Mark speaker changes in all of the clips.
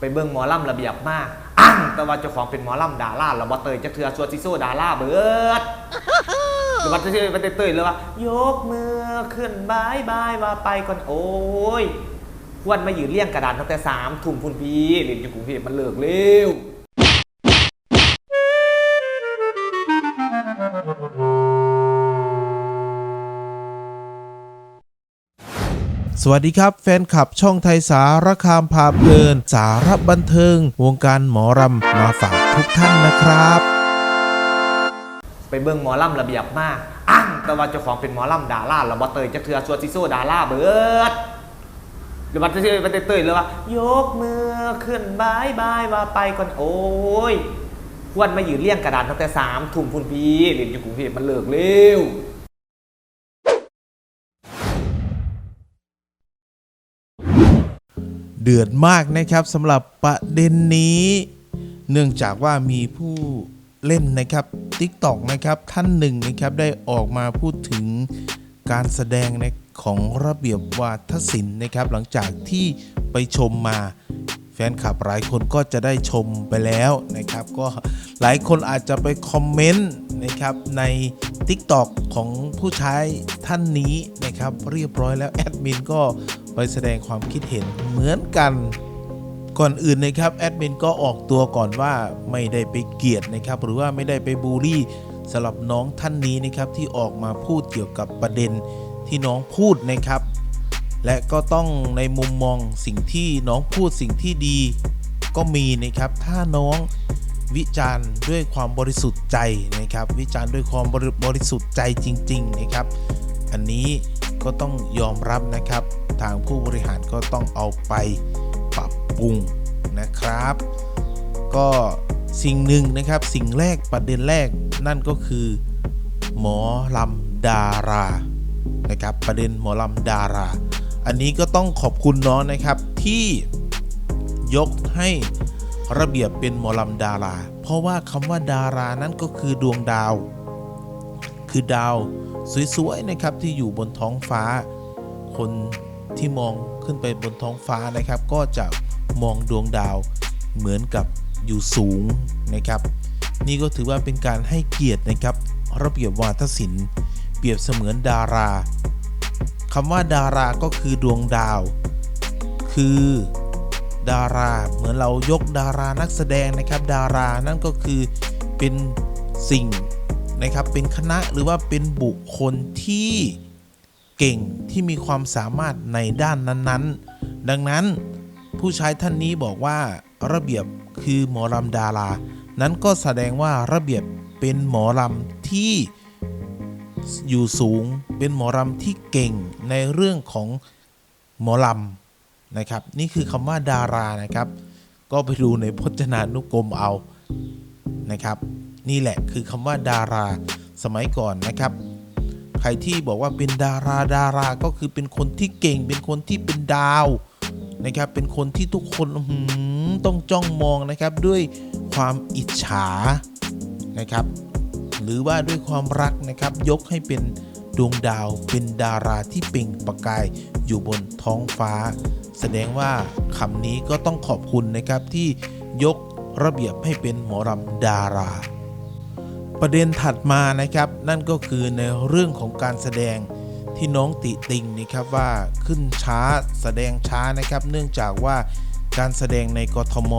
Speaker 1: ไปเบิ่งหมอลำระเบียบมากอ้างแต่ว่าเจ้าของเป็นหมอลำดาราเราบ่เตยจะเถื่อชัวซิโซดาราเบิดหรือว่าจะไปเตยเลยว่า ยกมือขึ้นบายบายว่าไปก่อนโอ้ยควรมายืนเลี้ยงกระดานตั้งแต่สามทุ่มพุ่นพี่เรียนอยู่กรุงเทพมันเลิกเร็ว
Speaker 2: สวัสดีครับ แฟนคลับช่องไทยสารคามพาเพลิน สาระบันเทิง วงการหมอรำมาฝากทุกท่านนะครับ
Speaker 1: ไปเบิ่งหมอลำระเบียบมากอ้างแต่ว่าเจ้าของเป็นหมอลำดาราเราบ่เตยจะเถื่อชัวซิโซดาราเบิดหรือว่าจะไปเตยเลยว่ายกมือขึ้นบายบายว่าไปก่อนโอ้ยควรมายืนเลี้ยงกระดานตั้งแต่สามทุ่มพุ่นพี่เรียนอยู่กรุงเทพมันเลิกเร็ว
Speaker 2: เดือดมากนะครับสำหรับประเด็นนี้ เนื่องจากว่ามีผู้เล่นนะครับ TikTok นะครับท่านหนึ่งนะครับได้ออกมาพูดถึงการแสดงในของระเบียบวาทศิลป์นะครับ หลังจากที่ไปชมมาแฟนคลับหลายคนก็จะได้ชมไปแล้วนะครับ ก็หลายคนอาจจะไปคอมเมนต์นะครับใน TikTok ของผู้ใช้ท่านนี้นะครับ เรียบร้อยแล้วแอดมินก็ ไปแสดงความคิดเห็นเหมือนกันก่อนอื่นนะครับแอดมินก็ออกตัวก่อนว่าไม่ได้ไปเกลียดนะครับหรือว่าไม่ได้ไปบูลลี่สำหรับน้องท่านนี้นะครับที่ออกมาพูดเกี่ยวกับประเด็นที่น้องพูดนะครับ และก็ต้องในมุมมองสิ่งที่น้องพูดสิ่งที่ดีก็มีนะครับถ้าน้องวิจารณ์ด้วยความบริสุทธิ์ใจนะครับ วิจารณ์ด้วยความบริบรสุทธิ์ใจจริง ๆ นะครับ อันนี้ก็ต้องยอมรับนะครับ ทางผู้บริหารก็ต้องเอาไปปรับปรุงนะครับ ก็สิ่งหนึ่งนะครับสิ่งแรกประเด็นแรกนั่นก็คือ หมอลำดารานะครับประเด็นหมอลำดารา อันนี้ก็ต้องขอบคุณน้องนะครับที่ยกให้ระเบียบเป็นหมอลำดารา เพราะว่าคำว่าดารานั่นก็คือดวงดาว คือดาวสวยๆนะครับที่อยู่บนท้องฟ้า คน ที่มองขึ้นไปบนท้องฟ้านะครับ ก็จะมองดวงดาวเหมือนกับอยู่สูงนะครับ นี่ก็ถือว่าเป็นการให้เกียรตินะครับระเบียบวาทศิลป์เปรียบเสมือนดาราคำว่าดาราก็คือดวงดาว คือ ดาราเหมือนเรายกดารานักแสดงนะครับ ดารานั่นก็คือเป็นสิ่งนะครับเป็นคณะหรือว่าเป็นบุคคลที่ เก่งที่มีความสามารถในด้านนั้นๆ ดังนั้นผู้ใช้ท่านนี้บอกว่าระเบียบคือหมอลำดารา นั้นก็แสดงว่าระเบียบเป็นหมอลำที่อยู่สูงเป็นหมอลำที่เก่งในเรื่องของหมอลำนะครับ นี่คือคำว่าดารานะครับ ก็ไปดูในพจนานุกรมเอานะครับ นี่แหละคือคำว่าดาราสมัยก่อนนะครับ ใครที่บอกว่าเป็นดาราดาราก็คือเป็นคนที่เก่ง เป็นคนที่เป็นดาวนะครับ เป็นคนที่ทุกคนต้องจ้องมองนะครับด้วยความอิจฉานะครับ หรือว่าด้วยความรักนะครับยกให้เป็นดวงดาวเป็นดาราที่เปล่งประกายอยู่บนท้องฟ้า แสดงว่าคำนี้ก็ต้องขอบคุณนะครับที่ยกระเบียบให้เป็นหมอรำดารา ประเด็นถัดมานะครับนั่นก็คือในเรื่องของการแสดงที่น้องติติงนะครับว่าขึ้นช้าแสดงช้านะครับ เนื่องจากว่าการแสดงในกทม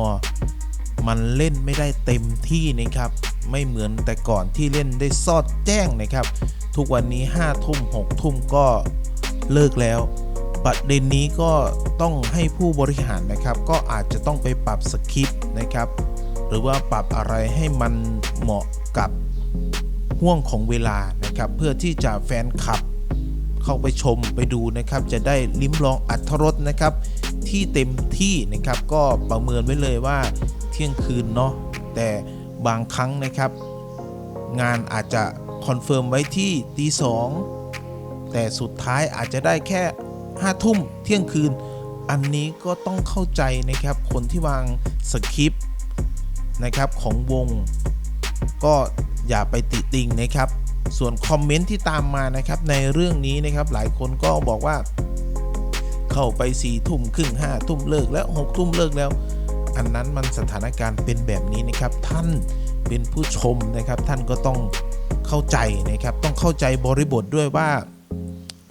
Speaker 2: มันเล่นไม่ได้เต็มที่นะครับ ไม่เหมือนแต่ก่อนที่เล่นได้ซอดแจ้งนะครับ ทุกวันนี้5ทุ่ม6ทุ่มก็เลิกแล้วประเด็นนี้ก็ต้องให้ผู้บริหารนะครับ ก็อาจจะต้องไปปรับสคริปต์นะครับ หรือว่าปรับอะไรให้มันเหมาะกับ ห่วงของเวลานะครับเพื่อที่จะแฟนคลับเข้าไปชมไปดูนะครับจะได้ลิ้มลองอัตรสนะครับที่เต็มที่นะครับก็ประเมินไว้เลยว่าเที่ยงคืนเนาะแต่บางครั้งนะครับ งานอาจจะคอนเฟิร์มไว้ที่ตีสองแต่สุดท้ายอาจจะได้แค่ห้าทุ่มเที่ยงคืน อันนี้ก็ต้องเข้าใจนะครับคนที่วางสคริปต์นะครับของวง ก็อย่าไปติติงนะครับ ส่วนคอมเมนต์ที่ตามมานะครับในเรื่องนี้นะครับ หลายคนก็บอกว่า เข้าไป4ี่ทุ่มครึ่งห้าทุ่มเลิกแล้ว6ทุ่มเลิกแล้ว อันนั้นมันสถานการณ์เป็นแบบนี้นะครับ ท่านเป็นผู้ชมนะครับ ท่านก็ต้องเข้าใจนะครับ ต้องเข้าใจบริบทด้วยว่า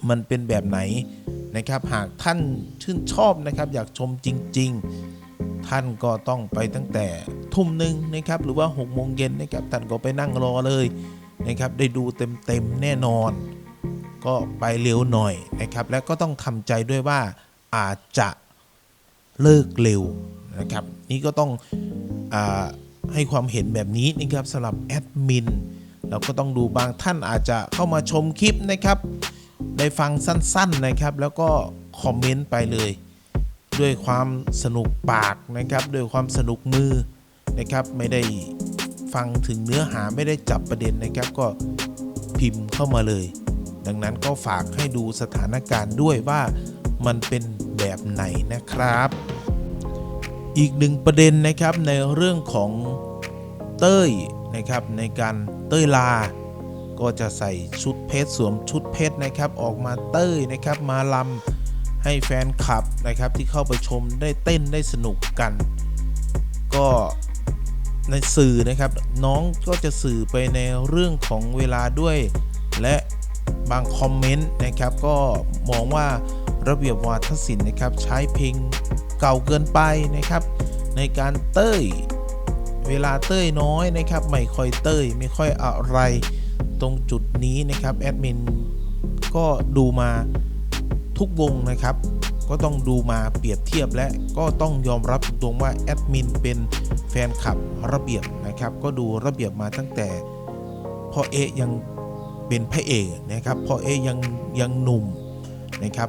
Speaker 2: มันเป็นแบบไหนนะครับ หากท่านชื่นชอบนะครับ อยากชมจริง ๆ ท่านก็ต้องไปตั้งแต่ทุ่มหนึ่งนะครับหรือว่า6กโมงเย็นนะครับท่านก็ไปนั่งรอเลยนะครับได้ดูเต็มๆแน่นอน ก็ไปเร็วหน่อยนะครับแล้วก็ต้องทำใจด้วยว่าอาจจะเลิกเร็วนะครับนี่ก็ต้องอให้ความเห็นแบบนี้นะครับสำหรับแอดมินเราก็ต้องดูบางท่านอาจจะเข้ามาชมคลิปนะครับ ได้ฟังสั้นๆนะครับ แล้วก็คอมเมนต์ไปเลย ด้วยความสนุกปากนะครับด้วยความสนุกมือนะครับ ไม่ได้ฟังถึงเนื้อหาไม่ได้จับประเด็นนะครับ ก็พิมพ์เข้ามาเลย ดังนั้นก็ฝากให้ดูสถานการณ์ด้วยว่ามันเป็นแบบไหนนะครับ อีกหนึ่งประเด็นนะครับในเรื่องของเต้ยนะครับในการเต้ยลา ก็จะใส่ชุดเพชรสวมชุดเพชรนะครับ ออกมาเต้ยนะครับมาลำ ให้แฟนคลับนะครับที่เข้าไปชมได้เต้นได้สนุกกัน ก็ในสื่อนะครับน้องก็จะสื่อไปในเรื่องของเวลาด้วย และบางคอมเมนต์นะครับก็มองว่าระเบียบวาทศิลป์นะครับใช้เพลงเก่าเกินไปนะครับ ในการเต้ย เวลาเต้ยน้อยนะครับไม่ค่อยเต้ยไม่ค่อยอะไรตรงจุดนี้นะครับแอดมินก็ดูมา ทุกวงนะครับ ก็ต้องดูมาเปรียบเทียบและก็ต้องยอมรับตรงว่าแอดมินเป็นแฟนคลับระเบียบนะครับ ก็ดูระเบียบมาตั้งแต่พ่อเอยังเป็นพระเอกนะครับพ่อเอยังยังหนุ่มนะครับ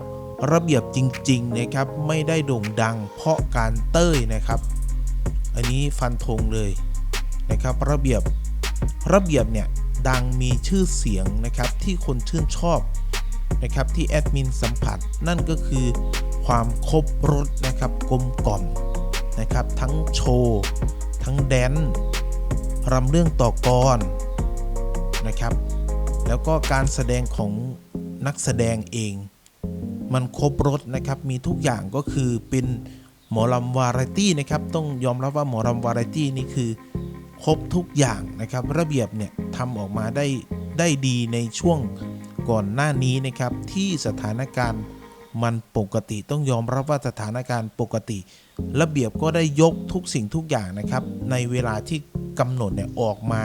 Speaker 2: ระเบียบจริงๆนะครับไม่ได้โด่งดังเพราะการเต้ยนะครับ อันนี้ฟันธงเลยนะครับ ระเบียบระเบียบเนี่ยดังมีชื่อเสียงนะครับที่คนชื่นชอบ นะครับที่แอดมินสัมผัสนั่นก็คือความครบรถนะครับกลมกล่อมนะครับทั้งโชว์ทั้งแดนรำเรื่องต่อกรนะครับ แล้วก็การแสดงของนักแสดงเอง มันครบรถนะครับมีทุกอย่างก็คือเป็นหมอลำวาไรตี้นะครับต้องยอมรับว่าหมอลำวาไรตี้นี่คือครบทุกอย่างนะครับ ระเบียบเนี่ยทำออกมาได้ได้ดีในช่วง ก่อนหน้านี้นะครับที่สถานการณ์มันปกติต้องยอมรับว่าสถานการณ์ปกติ ระเบียบก็ได้ยกทุกสิ่งทุกอย่างนะครับ ในเวลาที่กำหนดเนี่ยออกมา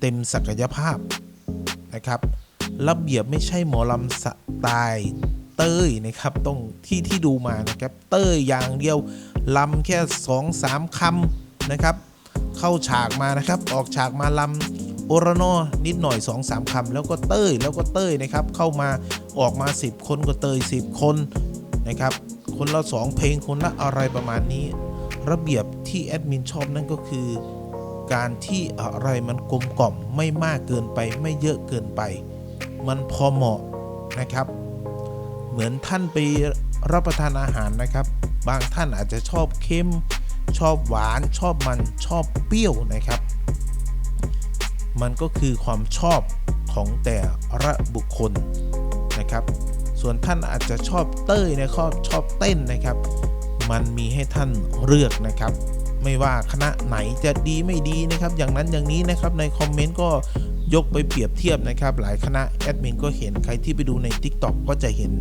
Speaker 2: เต็มศักยภาพนะครับ ระเบียบไม่ใช่หมอลำสไตล์เต้ยนะครับต้องที่ที่ดูมานะครับเต้ยอย่างเดียวลำแค่สองสามคำนะครับ เข้าฉากมานะครับ ออกฉากมาลำ โอรโนนิดหน่อย2อสามคำแล้วก็เต้ยแล้วก็เต้ยนะครับ เข้ามาออกมา 10 คนก็เต้ย10 คนนะครับ คนละ 2 เพลงคนละอะไรประมาณนี้ ระเบียบที่แอดมินชอบนั่นก็คือ การที่อะไรมันกลมกล่อมไม่มากเกินไปไม่เยอะเกินไป มันพอเหมาะนะครับ เหมือนท่านไปรับประทานอาหารนะครับ บางท่านอาจจะชอบเค็มชอบหวานชอบมันชอบเปรี้ยวนะครับ มันก็คือความชอบของแต่ละบุคคลนะครับ ส่วนท่านอาจจะชอบเต้ยนะครับชอบเต้นนะครับ มันมีให้ท่านเลือกนะครับ ไม่ว่าคณะไหนจะดีไม่ดีนะครับ อย่างนั้นอย่างนี้นะครับในคอมเมนต์ก็ยกไปเปรียบเทียบนะครับ หลายคณะแอดมินก็เห็นใครที่ไปดูใน TikTok ก็จะเห็น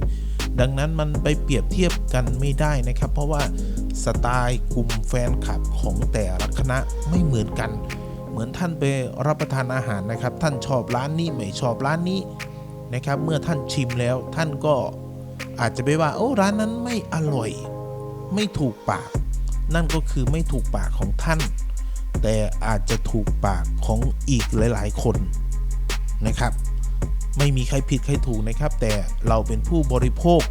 Speaker 2: ดังนั้นมันไปเปรียบเทียบกันไม่ได้นะครับ เพราะว่าสไตล์กลุ่มแฟนคลับของแต่ละคณะไม่เหมือนกัน เหมือนท่านไปรับประทานอาหารนะครับ ท่านชอบร้านนี้ไม่ชอบร้านนี้นะครับ เมื่อท่านชิมแล้วท่านก็อาจจะไปว่าโอ้ร้านนั้นไม่อร่อย ไม่ถูกปาก นั่นก็คือไม่ถูกปากของท่าน แต่อาจจะถูกปากของอีกหลาย ๆ คนนะครับ ไม่มีใครผิดใครถูกนะครับ แต่เราเป็นผู้บริโภค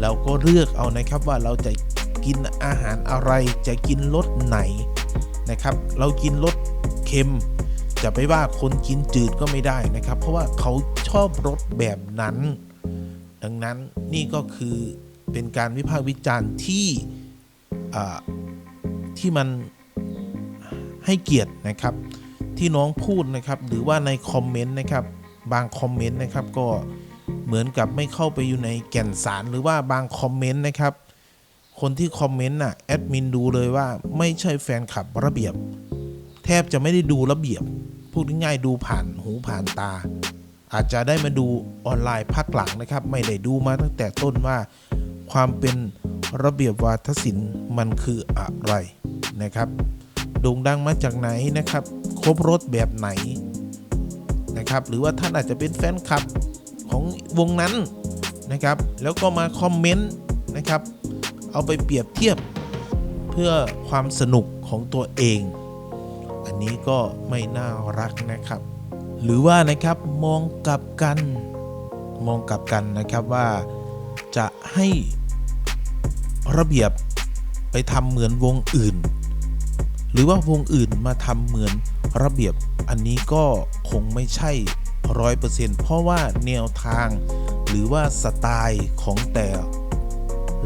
Speaker 2: เราก็เลือกเอานะครับว่าเราจะกินอาหารอะไรจะกินรสไหนนะครับ เรากินรส เค็มจะไปว่าคนกินจืดก็ไม่ได้นะครับ เพราะว่าเขาชอบรสแบบนั้น ดังนั้นนี่ก็คือเป็นการวิพากษ์วิจารณ์ที่ที่มันให้เกียรตินะครับ ที่น้องพูดนะครับ หรือว่าในคอมเมนต์นะครับบางคอมเมนต์นะครับก็เหมือนกับไม่เข้าไปอยู่ในแก่นสารหรือว่าบางคอมเมนต์นะครับ คนที่คอมเมนต์น่ะแอดมินดูเลยว่าไม่ใช่แฟนคลับระเบียบ แทบจะไม่ได้ดูระเบียบ พูดง่ายๆดูผ่านหูผ่านตา อาจจะได้มาดูออนไลน์พักหลังนะครับ ไม่ได้ดูมาตั้งแต่ต้นว่า ความเป็นระเบียบวาทศิลป์มันคืออะไรนะครับโด่งดังมาจากไหนนะครับครบรถแบบไหนนะครับ หรือว่าท่านอาจจะเป็นแฟนคลับของวงนั้นนะครับ แล้วก็มาคอมเมนต์นะครับ เอาไปเปรียบเทียบเพื่อความสนุกของตัวเอง นี้ก็ไม่น่ารักนะครับ หรือว่านะครับมองกลับกัน มองกลับกันนะครับว่าจะให้ระเบียบไปทำเหมือนวงอื่น หรือว่าวงอื่นมาทำเหมือนระเบียบอันนี้ก็คงไม่ใช่ร้อยเปอร์เซ็นต์เพราะว่าแนวทาง หรือว่าสไตล์ของแต่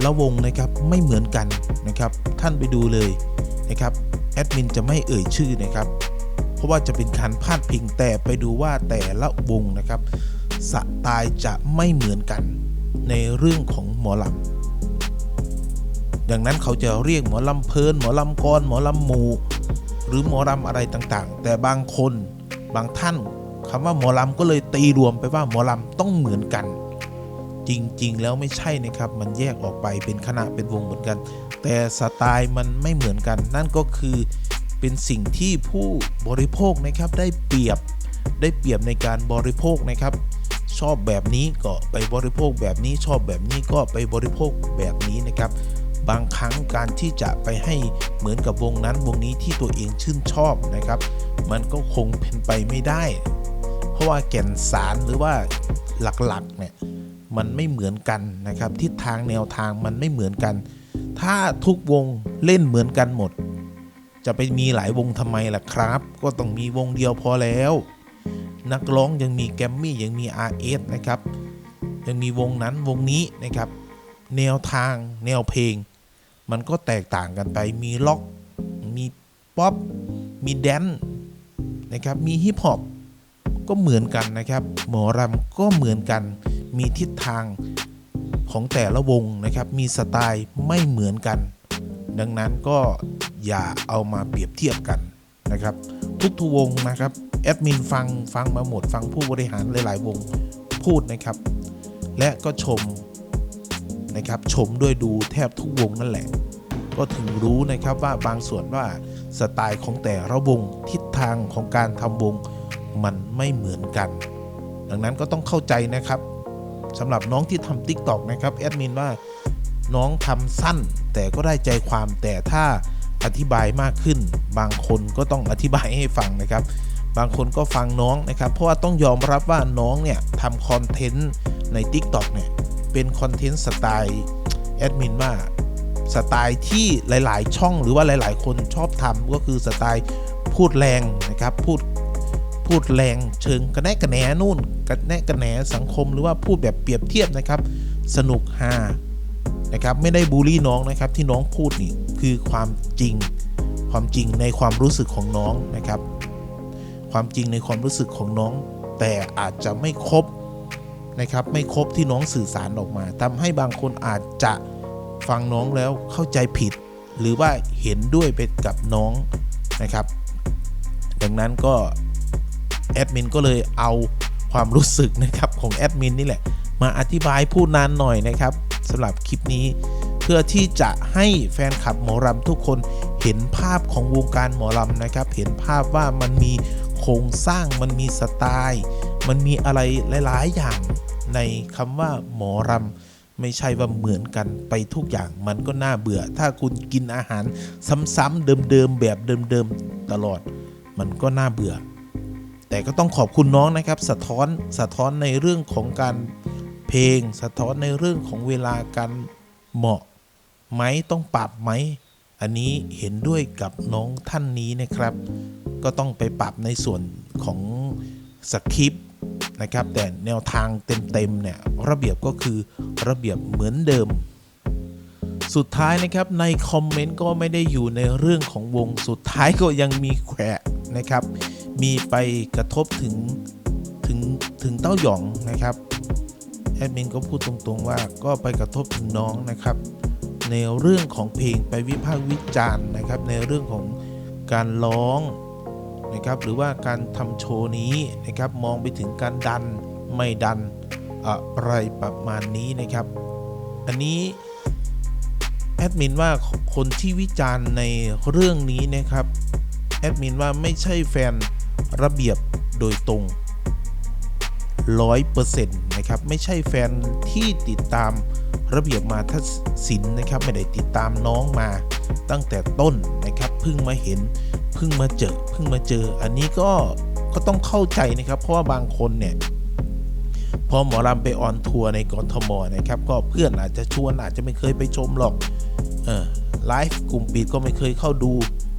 Speaker 2: ละวงนะครับไม่เหมือนกันนะครับ ท่านไปดูเลยนะครับ แอดมินจะไม่เอ่ยชื่อนะครับ เพราะว่าจะเป็นการพาดพิงแต่ไปดูว่าแต่ละวงนะครับ สไตล์จะไม่เหมือนกันในเรื่องของหมอลำดังนั้นเขาจะเรียกหมอลำเพลินหมอลำกรหมอลำหมูหรือหมอลำอะไรต่างๆ แต่บางคนบางท่านคำว่าหมอลำก็เลยตีรวมไปว่าหมอลำต้องเหมือนกัน จริง ๆ แล้วไม่ใช่นะครับ มันแยกออกไปเป็นคณะเป็นวงเหมือนกัน แต่สไตล์มันไม่เหมือนกัน นั่นก็คือเป็นสิ่งที่ผู้บริโภคนะครับได้เปรียบได้เปรียบในการบริโภคนะครับ ชอบแบบนี้ก็ไปบริโภคแบบนี้ชอบแบบนี้ก็ไปบริโภคแบบนี้นะครับ บางครั้งการที่จะไปให้เหมือนกับวงนั้นวงนี้ที่ตัวเองชื่นชอบนะครับ มันก็คงเป็นไปไม่ได้ เพราะว่าแก่นสารหรือว่าหลักๆเนี่ย มันไม่เหมือนกันนะครับทิศทางแนวทางมันไม่เหมือนกัน ถ้าทุกวงเล่นเหมือนกันหมด จะไปมีหลายวงทำไมล่ะครับ ก็ต้องมีวงเดียวพอแล้ว นักร้องยังมีแกรมมี่ยังมี RS นะครับ ยังมีวงนั้นวงนี้นะครับ แนวทางแนวเพลง มันก็แตกต่างกันไปมีล็อก มีป๊อปมีแดนซ์นะครับมีฮิปฮอปก็เหมือนกันนะครับ หมอรำก็เหมือนกัน มีทิศทางของแต่ละวงนะครับมีสไตล์ไม่เหมือนกัน ดังนั้นก็อย่าเอามาเปรียบเทียบกันนะครับ ทุกทุวงนะครับแอดมินฟังฟังมาหมดฟังผู้บริหารหลายๆ วงพูดนะครับ และก็ชมนะครับชมด้วยดูแทบทุกวงนั่นแหละ ก็ถึงรู้นะครับว่าบางส่วนว่าสไตล์ของแต่ละวงทิศทางของการทำวงมันไม่เหมือนกัน ดังนั้นก็ต้องเข้าใจนะครับ สำหรับน้องที่ทำ TikTok นะครับแอดมินว่าน้องทำสั้นแต่ก็ได้ใจความแต่ถ้าอธิบายมากขึ้น บางคนก็ต้องอธิบายให้ฟังนะครับ บางคนก็ฟังน้องนะครับ เพราะว่าต้องยอมรับว่าน้องเนี่ยทำคอนเทนต์ใน TikTok เนี่ยเป็นคอนเทนต์สไตล์แอดมินว่าสไตล์ที่หลาย ๆ ช่องหรือว่าหลาย ๆ คนชอบทำก็คือสไตล์พูดแรงนะครับพูด พูดแรงเชิงกระแนะกระแหนนู่นกระแนะกระแหนสังคมหรือว่าพูดแบบเปรียบเทียบนะครับ สนุกฮานะครับไม่ได้บูลลี่น้องนะครับที่น้องพูดนี่คือความจริง ความจริงในความรู้สึกของน้องนะครับ ความจริงในความรู้สึกของน้อง แต่อาจจะไม่ครบนะครับไม่ครบที่น้องสื่อสารออกมาทำให้บางคนอาจจะฟังน้องแล้วเข้าใจผิด หรือว่าเห็นด้วยไปกับน้องนะครับ ดังนั้นก็ แอดมินก็เลยเอาความรู้สึกนะครับของแอดมินนี่แหละ มาอธิบายพูดนานหน่อยนะครับสำหรับคลิปนี้ เพื่อที่จะให้แฟนคลับหมอรำทุกคนเห็นภาพของวงการหมอรำนะครับ เห็นภาพว่ามันมีโครงสร้างมันมีสไตล์ มันมีอะไรหลาย ๆ อย่างในคำว่าหมอรำไม่ใช่ว่าเหมือนกันไปทุกอย่างมันก็น่าเบื่อ ถ้าคุณกินอาหารซ้ำๆเดิมๆแบบเดิมๆตลอด มันก็น่าเบื่อ แต่ก็ต้องขอบคุณน้องนะครับ สะท้อนสะท้อนในเรื่องของการเพลง สะท้อนในเรื่องของเวลาการเหมาะไหมต้องปรับไหม อันนี้เห็นด้วยกับน้องท่านนี้นะครับ ก็ต้องไปปรับในส่วนของสคริปต์นะครับ แต่แนวทางเต็มๆเนี่ยระเบียบก็คือระเบียบเหมือนเดิม สุดท้ายนะครับในคอมเมนต์ก็ไม่ได้อยู่ในเรื่องของวงสุดท้ายก็ยังมีแขวะนะครับ มีไปกระทบถึงถึงถึงเต้าหยองนะครับแอดมินก็พูดตรงๆว่าก็ไปกระทบถึงน้องนะครับ ในเรื่องของเพลงไปวิพากษ์วิจารณ์นะครับ ในเรื่องของการร้องนะครับหรือว่าการทำโชว์นี้นะครับมองไปถึงการดันไม่ดันอะไรประมาณนี้นะครับ อันนี้แอดมินว่าคนที่วิจารณ์ในเรื่องนี้นะครับแอดมินว่าไม่ใช่แฟน ระเบียบโดยตรง 100%นะครับ ไม่ใช่แฟนที่ติดตามระเบียบมาทัศิลป์นะครับ ไม่ได้ติดตามน้องมาตั้งแต่ต้นนะครับเพิ่งมาเห็นเพิ่งมาเจอเพิ่งมาเจอ อันนี้ก็ก็ต้องเข้าใจนะครับ เพราะว่าบางคนเนี่ยพอหมอลำไปออนทัวร์ในกรทมนะครับ ก็เพื่อนอาจจะชวนอาจจะไม่เคยไปชมหรอกเออไลฟ์กลุ่มปิดก็ไม่เคยเข้าดู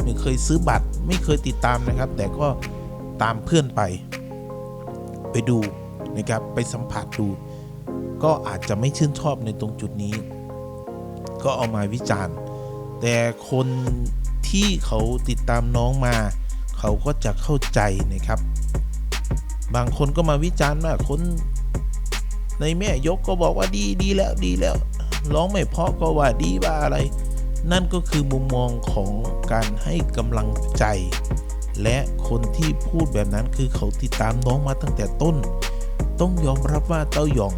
Speaker 2: ไม่เคยซื้อบัตร ไม่เคยติดตามนะครับ แต่ก็ ตามเพื่อนไป ไปดูนะครับไปสัมผัสดู ก็อาจจะไม่ชื่นชอบในตรงจุดนี้ ก็เอามาวิจารณ์ แต่คนที่เขาติดตามน้องมา เขาก็จะเข้าใจนะครับ บางคนก็มาวิจารณ์ว่าคนในแม่ยกก็บอกว่าดีดีแล้วดีแล้วร้องไม่เพราะก็ว่าดีว่าอะไร นั่นก็คือมุมมองของการให้กำลังใจ และคนที่พูดแบบนั้นคือเขาติดตามน้องมาตั้งแต่ต้น ต้องยอมรับว่าเต้าหยอง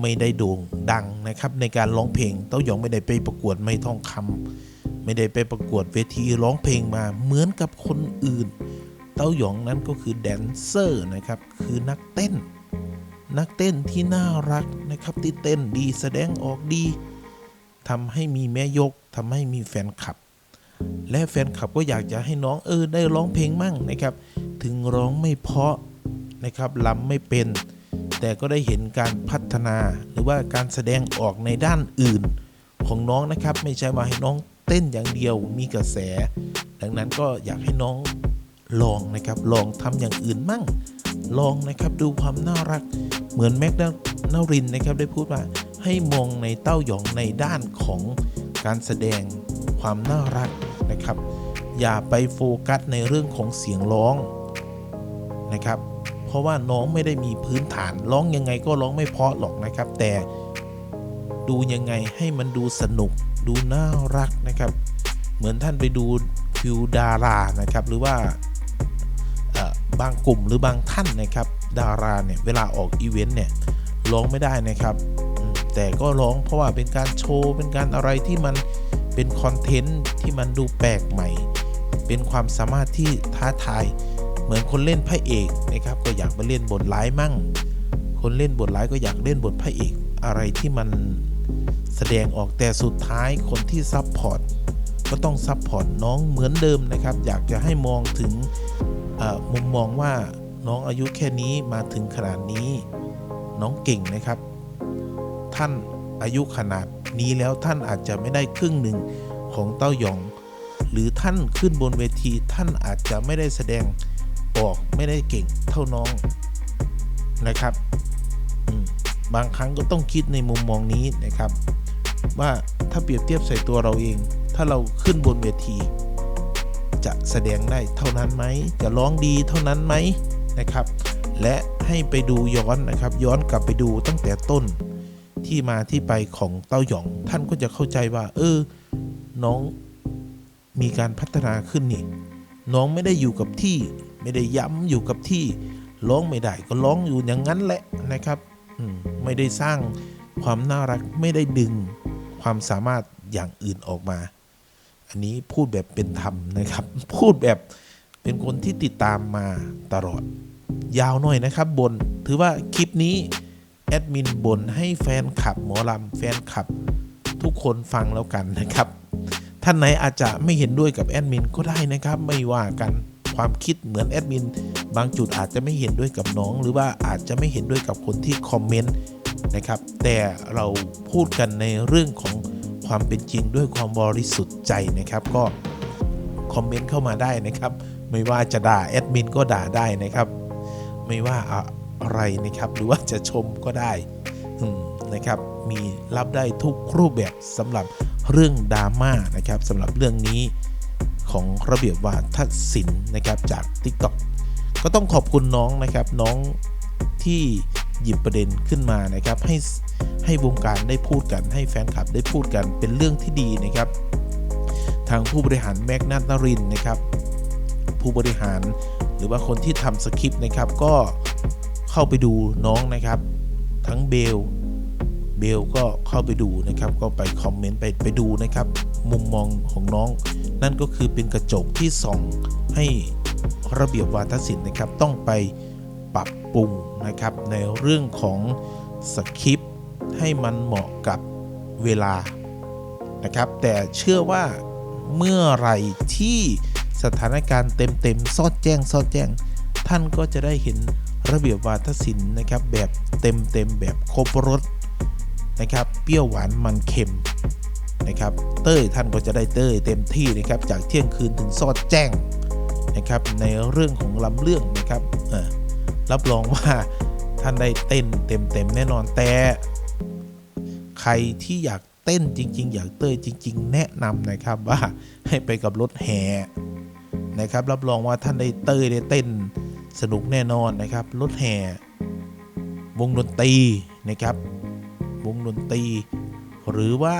Speaker 2: ไม่ได้โด่งดังนะครับในการร้องเพลง เต้าหยองไม่ได้ไปประกวดไม่ทองคำไม่ได้ไปประกวดเวทีร้องเพลงมาเหมือนกับคนอื่น เต้าหยองนั้นก็คือแดนเซอร์นะครับคือนักเต้น นักเต้นที่น่ารักนะครับที่เต้นดีแสดงออกดีทำให้มีแม่ยกทำให้มีแฟนคลับ และแฟนคลับก็อยากจะให้น้องเออได้ร้องเพลงมั่งนะครับ ถึงร้องไม่เพาะนะครับลำไม่เป็น แต่ก็ได้เห็นการพัฒนาหรือว่าการแสดงออกในด้านอื่นของน้องนะครับ ไม่ใช่ว่าให้น้องเต้นอย่างเดียวมีกระแส ดังนั้นก็อยากให้น้องลองนะครับ ลองทำอย่างอื่นมั่ง ลองนะครับดูความน่ารัก เหมือนแม็กนารินนะครับได้พูดว่าให้มองในเต้าหยองในด้านของการแสดงความน่ารัก นะครับ อย่าไปโฟกัสในเรื่องของเสียงร้องนะครับ เพราะว่าน้องไม่ได้มีพื้นฐานร้องยังไงก็ร้องไม่เพาะหรอกนะครับ แต่ดูยังไงให้มันดูสนุกดูน่ารักนะครับ เหมือนท่านไปดูคิวดารานะครับ หรือว่าบางกลุ่มหรือบางท่านนะครับ ดาราเนี่ยเวลาออกอีเวนต์เนี่ยร้องไม่ได้นะครับ แต่ก็ร้องเพราะว่าเป็นการโชว์เป็นการอะไรที่มัน เป็นคอนเทนต์ที่มันดูแปลกใหม่ เป็นความสามารถที่ท้าทาย เหมือนคนเล่นพระเอกนะครับ ก็อยากมาเล่นบทร้ายมั่ง คนเล่นบทร้ายก็อยากเล่นบทพระเอก อะไรที่มันแสดงออกแต่สุดท้ายคนที่ซับพอร์ตก็ต้องซับพอร์ตน้องเหมือนเดิมนะครับ อยากจะให้มองถึงมุมมองว่าน้องอายุแค่นี้มาถึงขนาดนี้ น้องเก่งนะครับ ท่านอายุขนาด นี้แล้วท่านอาจจะไม่ได้ครึ่งหนึ่งของเต้าหยอง หรือท่านขึ้นบนเวทีท่านอาจจะไม่ได้แสดงออกไม่ได้เก่งเท่าน้องนะครับ บางครั้งก็ต้องคิดในมุมมองนี้นะครับ ว่าถ้าเปรียบเทียบใส่ตัวเราเอง ถ้าเราขึ้นบนเวที จะแสดงได้เท่านั้นไหมจะร้องดีเท่านั้นไหมนะครับ และให้ไปดูย้อนนะครับ ย้อนกลับไปดูตั้งแต่ต้น ที่มาที่ไปของเต้าหยอง ท่านก็จะเข้าใจว่า เออ น้องมีการพัฒนาขึ้นนี่ น้องไม่ได้อยู่กับที่ ไม่ได้ย้ำอยู่กับที่ ร้องไม่ได้ก็ร้องอยู่อย่างนั้นแหละนะครับไม่ได้สร้างความน่ารักไม่ได้ดึงความสามารถอย่างอื่นออกมา อันนี้พูดแบบเป็นธรรมนะครับ พูดแบบเป็นคนที่ติดตามมาตลอด ยาวหน่อยนะครับบน ถือว่าคลิปนี้ แอดมินบ่นให้แฟนคลับหมอลำแฟนคลับ ทุกคนฟังแล้วกันนะครับ ท่านไหนอาจจะไม่เห็นด้วยกับแอดมินก็ได้นะครับ ไม่ว่ากันความคิดเหมือนแอดมินบางจุดอาจจะไม่เห็นด้วยกับน้อง หรือว่าอาจจะไม่เห็นด้วยกับคนที่คอมเมนต์นะครับ แต่เราพูดกันในเรื่องของความเป็นจริงด้วยความบริสุทธิ์ใจนะครับก็คอมเมนต์เข้ามาได้นะครับ ไม่ว่าจะด่าแอดมินก็ด่าได้นะครับ ไม่ว่า อะไรนะครับ หรือว่าจะชมก็ได้นะครับ มีรับได้ทุกรูปแบบสำหรับเรื่องดราม่านะครับสำหรับเรื่องนี้ของระเบียบวาทศิลป์นะครับจาก TikTok ก็ต้องขอบคุณน้องนะครับน้องที่หยิบประเด็นขึ้นมานะครับ ให้ให้วงการได้พูดกันให้แฟนคลับได้พูดกันเป็นเรื่องที่ดีนะครับ ทางผู้บริหารแมกนัตนรินนะครับ ผู้บริหารหรือว่าคนที่ทำสคริปต์นะครับก็ เข้าไปดูน้องนะครับ ทั้งเบลเบลก็เข้าไปดูนะครับ ก็ไปคอมเมนต์ไปไปดูนะครับ มุมมองของน้อง นั่นก็คือเป็นกระจกที่ส่องให้ระเบียบวาทศิลป์นะครับ ต้องไปปรับปรุงนะครับ ในเรื่องของสคริปต์ให้มันเหมาะกับเวลานะครับ แต่เชื่อว่าเมื่อไรที่สถานการณ์เต็มๆซอดแจ้งซอดแจ้ง ท่านก็จะได้เห็น ระเบียบวาทศิลป์นะครับแบบเต็มๆแบบครบรสนะครับเปรี้ยวหวานมันเค็มนะครับเต้ยท่านก็จะได้เต้ยเต็มที่นะครับจากเที่ยงคืนถึงซอดแจ้งนะครับในเรื่องของลำเรื่องนะครับรับรองว่าท่านได้เต้นเต็มๆแน่นอนแต่ ใครที่อยากเต้นจริง ๆ อยากเต้ยจริง ๆ แนะนำนะครับว่าให้ไปกับรถแห่นะครับรับรองว่าท่านได้เต้ยได้เต้น สนุกแน่นอนนะครับรถแห่วงดนตรีนะครับ วงดนตรี หรือว่า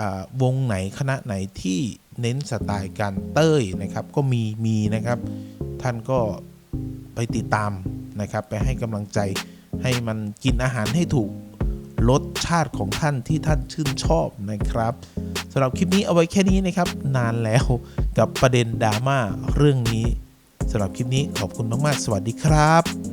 Speaker 2: อ่าวงไหนคณะไหนที่เน้นสไตล์การเต้ยนะครับ ก็มีมีนะครับ ท่านก็ไปติดตามนะครับ ไปให้กำลังใจให้มันกินอาหารให้ถูกรสชาติของท่านที่ท่านชื่นชอบนะครับสำหรับคลิปนี้เอาไว้แค่นี้นะครับ นานแล้วกับประเด็นดราม่าเรื่องนี้ สำหรับคลิปนี้ขอบคุณมาก ๆ สวัสดีครับ